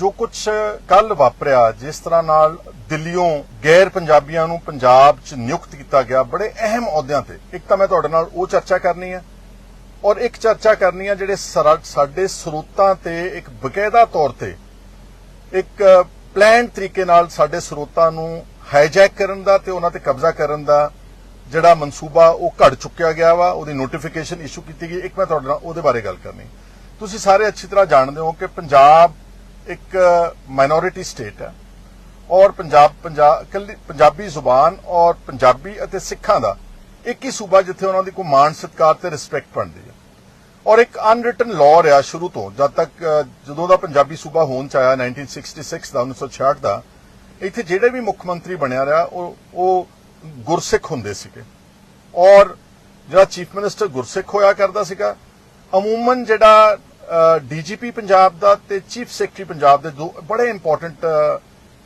ਜੋ ਕੁਝ ਕੱਲ ਵਾਪਰਿਆ, ਜਿਸ ਤਰ੍ਹਾਂ ਨਾਲ ਦਿੱਲੀੋਂ ਗੈਰ ਪੰਜਾਬੀਆਂ ਨੂੰ ਪੰਜਾਬ 'ਚ ਨਿਯੁਕਤ ਕੀਤਾ ਗਿਆ, ਬੜੇ ਅਹਿਮ ਅਹੁਦਿਆਂ ਤੇ। ਇੱਕ ਤਾਂ ਮੈਂ ਤੁਹਾਡੇ ਨਾਲ ਉਹ ਚਰਚਾ ਕਰਨੀ ਹੈ ਔਰ ਇੱਕ ਚਰਚਾ ਕਰਨੀ ਹੈ ਜਿਹੜੇ ਸਾਡੇ ਸਰੋਤਾਂ ਤੇ ਇੱਕ ਬਕਾਇਦਾ ਤੌਰ ਤੇ ਇੱਕ ਪਲਾਨ ਤਰੀਕੇ ਨਾਲ ਸਾਡੇ ਸਰੋਤਾਂ ਨੂੰ ਹਾਈਜੈਕ ਕਰਨ ਦਾ ਤੇ ਉਹਨਾਂ ਤੇ ਕਬਜ਼ਾ ਕਰਨ ਦਾ ਜਿਹੜਾ ਮਨਸੂਬਾ ਉਹ ਘੜ ਚੁੱਕਿਆ ਗਿਆ ਵਾ, ਉਹਦੀ ਨੋਟੀਫਿਕੇਸ਼ਨ ਇਸ਼ੂ ਕੀਤੀ ਗਈ। ਇੱਕ ਮੈਂ ਤੁਹਾਡੇ ਨਾਲ ਉਹਦੇ ਬਾਰੇ ਗੱਲ ਕਰਨੀ। ਤੁਸੀਂ ਸਾਰੇ ਅੱਛੀ ਤਰ੍ਹਾਂ ਜਾਣਦੇ ਹੋ ਕਿ ਪੰਜਾਬ ਇੱਕ ਮਾਈਨੋਰਿਟੀ ਸਟੇਟ ਹੈ ਔਰ ਪੰਜਾਬ, ਪੰਜਾਬੀ ਜ਼ੁਬਾਨ ਔਰ ਪੰਜਾਬੀ ਅਤੇ ਸਿੱਖਾਂ ਦਾ ਇੱਕ ਹੀ ਸੂਬਾ ਜਿੱਥੇ ਉਹਨਾਂ ਦੀ ਕੋਈ ਮਾਣ, ਸਤਿਕਾਰ ਤੇ ਰਿਸਪੈਕਟ ਬਣਦੀ ਹੈ। ਔਰ ਇੱਕ ਅਨਰਿਟਨ ਲਾਅ ਰਿਹਾ ਸ਼ੁਰੂ ਤੋਂ, ਜਦ ਤੱਕ ਜਦੋਂ ਦਾ ਪੰਜਾਬੀ ਸੂਬਾ ਹੋਣ ਚ ਆਇਆ 1966 ਦਾ 1966 ਦਾ, ਇੱਥੇ ਜਿਹੜੇ ਵੀ ਮੁੱਖ ਮੰਤਰੀ ਬਣਿਆ ਰਿਹਾ, ਉਹ ਉਹ ਗੁਰਸਿੱਖ ਹੁੰਦੇ ਸੀਗੇ। ਔਰ ਜਿਹੜਾ ਚੀਫ ਮਿਨਿਸਟਰ ਗੁਰਸਿੱਖ ਹੋਇਆ ਕਰਦਾ ਸੀਗਾ, ਅਮੂਮਨ ਜਿਹੜਾ ਡੀਜੀਪੀ ਪੰਜਾਬ ਦਾ ਤੇ ਚੀਫ ਸੈਕਟਰੀ ਪੰਜਾਬ ਦੇ ਦੋ ਬੜੇ ਇੰਪੋਰਟੈਂਟ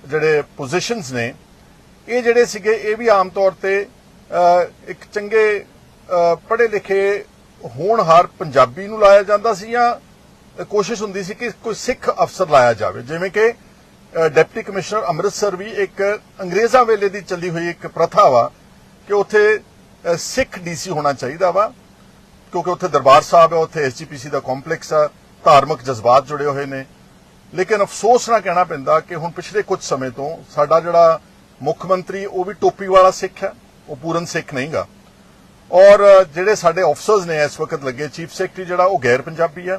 ਜਿਹੜੇ ਪੋਜੀਸ਼ਨਸ ਨੇ ਇਹ ਜਿਹੜੇ ਸੀਗੇ ਇਹ ਵੀ ਆਮ ਤੌਰ ਤੇ ਇੱਕ ਚੰਗੇ ਪੜ੍ਹੇ ਲਿਖੇ ਹੋਣਹਾਰ ਪੰਜਾਬੀ ਨੂੰ ਲਾਇਆ ਜਾਂਦਾ ਸੀ ਜਾਂ ਕੋਸ਼ਿਸ਼ ਹੁੰਦੀ ਸੀ ਕਿ ਕੋਈ ਸਿੱਖ ਅਫਸਰ ਲਾਇਆ ਜਾਵੇ। ਜਿਵੇਂ ਕਿ ਡਿਪਟੀ ਕਮਿਸ਼ਨਰ ਅੰਮ੍ਰਿਤਸਰ ਵੀ ਇੱਕ ਅੰਗਰੇਜ਼ਾਂ ਵੇਲੇ ਦੀ ਚੱਲੀ ਹੋਈ ਇੱਕ ਪ੍ਰਥਾ ਵਾ ਕਿ ਉੱਥੇ ਅ, ਸਿੱਖ ਡੀਸੀ ਹੋਣਾ ਚਾਹੀਦਾ ਵਾ। ਕਿਉਂਕਿ ਉੱਥੇ ਦਰਬਾਰ ਸਾਹਿਬ ਹੈ, ਉੱਥੇ ਐਸਜੀਪੀਸੀ ਦਾ ਕੰਪਲੈਕਸ ਆ, ਧਾਰਮਿਕ ਜਜ਼ਬਾਤ ਜੁੜੇ ਹੋਏ ਨੇ। ਲੇਕਿਨ ਅਫਸੋਸ ਨਾਲ ਕਹਿਣਾ ਪੈਂਦਾ ਕਿ ਹੁਣ ਪਿਛਲੇ ਕੁਝ ਸਮੇਂ ਤੋਂ ਸਾਡਾ ਜਿਹੜਾ ਮੁੱਖ ਮੰਤਰੀ, ਉਹ ਵੀ ਟੋਪੀ ਵਾਲਾ ਸਿੱਖ ਹੈ, ਉਹ ਪੂਰਨ ਸਿੱਖ ਨਹੀਂਗਾ। ਔਰ ਜਿਹੜੇ ਸਾਡੇ ਅਫਸਰਸ ਨੇ ਇਸ ਵਕਤ ਲੱਗੇ ਚੀਫ ਸੈਕਟਰੀ ਜਿਹੜਾ, ਉਹ ਗੈਰ ਪੰਜਾਬੀ ਹੈ।